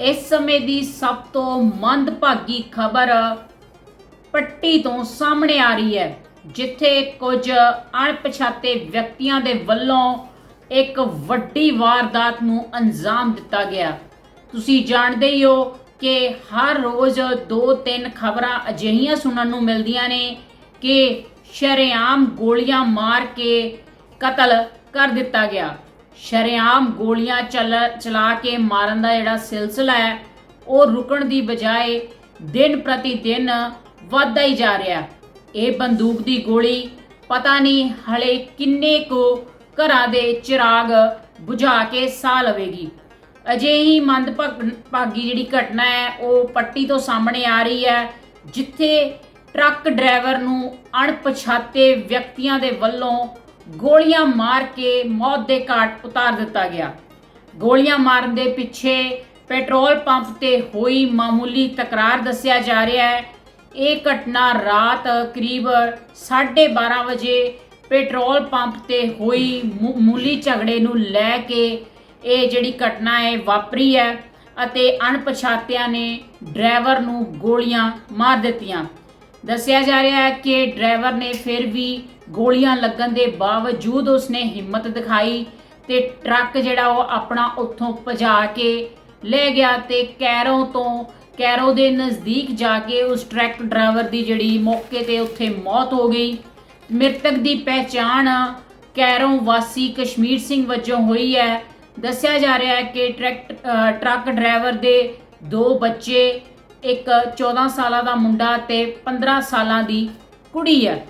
ਇਸ ਸਮੇਂ ਦੀ ਸਭ ਤੋਂ ਮੰਦਭਾਗੀ ਖਬਰ ਪੱਟੀ ਤੋਂ ਸਾਹਮਣੇ ਆ ਰਹੀ ਹੈ, ਜਿੱਥੇ ਕੁਝ ਅਣਪਛਾਤੇ ਵਿਅਕਤੀਆਂ ਦੇ ਵੱਲੋਂ ਇੱਕ ਵੱਡੀ ਵਾਰਦਾਤ ਨੂੰ ਅੰਜਾਮ ਦਿੱਤਾ ਗਿਆ। ਤੁਸੀਂ ਜਾਣਦੇ ਹੀ ਹੋ ਕਿ ਹਰ ਰੋਜ਼ ਦੋ ਤਿੰਨ ਖਬਰਾਂ ਅਜਿਹੀਆਂ ਸੁਣਨ ਨੂੰ ਮਿਲਦੀਆਂ ਨੇ ਕਿ ਸ਼ਰੇਆਮ ਗੋਲੀਆਂ ਮਾਰ ਕੇ ਕਤਲ ਕਰ ਦਿੱਤਾ ਗਿਆ। ਸ਼ਰੇਆਮ ਗੋਲੀਆਂ ਚੱਲ, ਚਲਾ ਕੇ ਮਾਰਨ ਦਾ ਜਿਹੜਾ ਸਿਲਸਿਲਾ ਹੈ, ਉਹ ਰੁਕਣ ਦੀ ਬਜਾਏ ਦਿਨ ਪ੍ਰਤੀ ਦਿਨ ਵੱਧਦਾ ਹੀ ਜਾ ਰਿਹਾ ਇਹ ਬੰਦੂਕ ਦੀ ਗੋਲੀ ਪਤਾ ਨਹੀਂ ਹਲੇ ਕਿੰਨੇ ਕੋ ਘਰਾਂ ਦੇ ਚਿਰਾਗ ਬੁਝਾ ਕੇ ਸਾਹ ਲਵੇਗੀ। ਅਜਿਹੀ ਮੰਦਭਾਗੀ ਜਿਹੜੀ ਘਟਨਾ ਹੈ, ਉਹ ਪੱਟੀ ਤੋਂ ਸਾਹਮਣੇ ਆ ਰਹੀ ਹੈ, ਜਿੱਥੇ ਟਰੱਕ ਡਰਾਈਵਰ ਨੂੰ ਅਣਪਛਾਤੇ ਵਿਅਕਤੀਆਂ ਦੇ ਵੱਲੋਂ ਗੋਲੀਆਂ ਮਾਰ ਕੇ ਮੌਤ ਦੇ ਘਾਟ ਉਤਾਰ ਦਿੱਤਾ ਗਿਆ। ਗੋਲੀਆਂ ਮਾਰਨ ਦੇ ਪਿੱਛੇ ਪੈਟਰੋਲ ਪੰਪ ਤੇ ਹੋਈ ਮਾਮੂਲੀ ਤਕਰਾਰ ਦੱਸਿਆ ਜਾ ਰਿਹਾ ਹੈ। ਇਹ ਘਟਨਾ ਰਾਤ ਕਰੀਬ 12:30 ਵਜੇ ਪੈਟਰੋਲ ਪੰਪ ਤੇ ਹੋਈ ਮੂ- ਮਾਮੂਲੀ ਝਗੜੇ ਨੂੰ ਲੈ ਕੇ ਇਹ ਜਿਹੜੀ ਘਟਨਾ ਹੈ ਵਾਪਰੀ ਹੈ ਅਤੇ ਅਣਪਛਾਤਿਆਂ ਨੇ ਡਰਾਈਵਰ ਨੂੰ ਗੋਲੀਆਂ ਮਾਰ ਦਿੱਤੀਆਂ। ਦੱਸਿਆ ਜਾ ਰਿਹਾ ਹੈ ਕਿ ਡਰਾਈਵਰ ਨੇ ਫਿਰ ਵੀ ਗੋਲੀਆਂ ਲੱਗਣ ਦੇ ਬਾਵਜੂਦ ਉਸਨੇ ਹਿੰਮਤ ਦਿਖਾਈ ਤੇ ਟਰੱਕ ਜਿਹੜਾ ਉਹ ਆਪਣਾ ਉੱਥੋਂ ਭਜਾ ਕੇ ਲੈ ਗਿਆ ਤੇ ਕੈਰੋ ਤੋਂ, ਕੈਰੋ ਦੇ ਨਜ਼ਦੀਕ ਜਾ ਕੇ ਉਸ ਟਰੱਕ ਡਰਾਈਵਰ ਦੀ ਜਿਹੜੀ ਮੌਕੇ ਤੇ ਉੱਥੇ ਮੌਤ ਹੋ ਗਈ। ਮ੍ਰਿਤਕ ਦੀ ਪਹਿਚਾਣ ਕੈਰੋ ਵਾਸੀ ਕਸ਼ਮੀਰ ਸਿੰਘ ਵਜੋਂ ਹੋਈ ਹੈ। ਦੱਸਿਆ ਜਾ ਰਿਹਾ ਹੈ ਕਿ ਟਰੱਕ ਟਰੱਕ ਡਰਾਈਵਰ ਦੇ ਦੋ ਬੱਚੇ ਇੱਕ 14 ਸਾਲਾਂ ਦਾ ਮੁੰਡਾ ਤੇ 15 ਸਾਲਾਂ ਦੀ ਕੁੜੀ ਹੈ।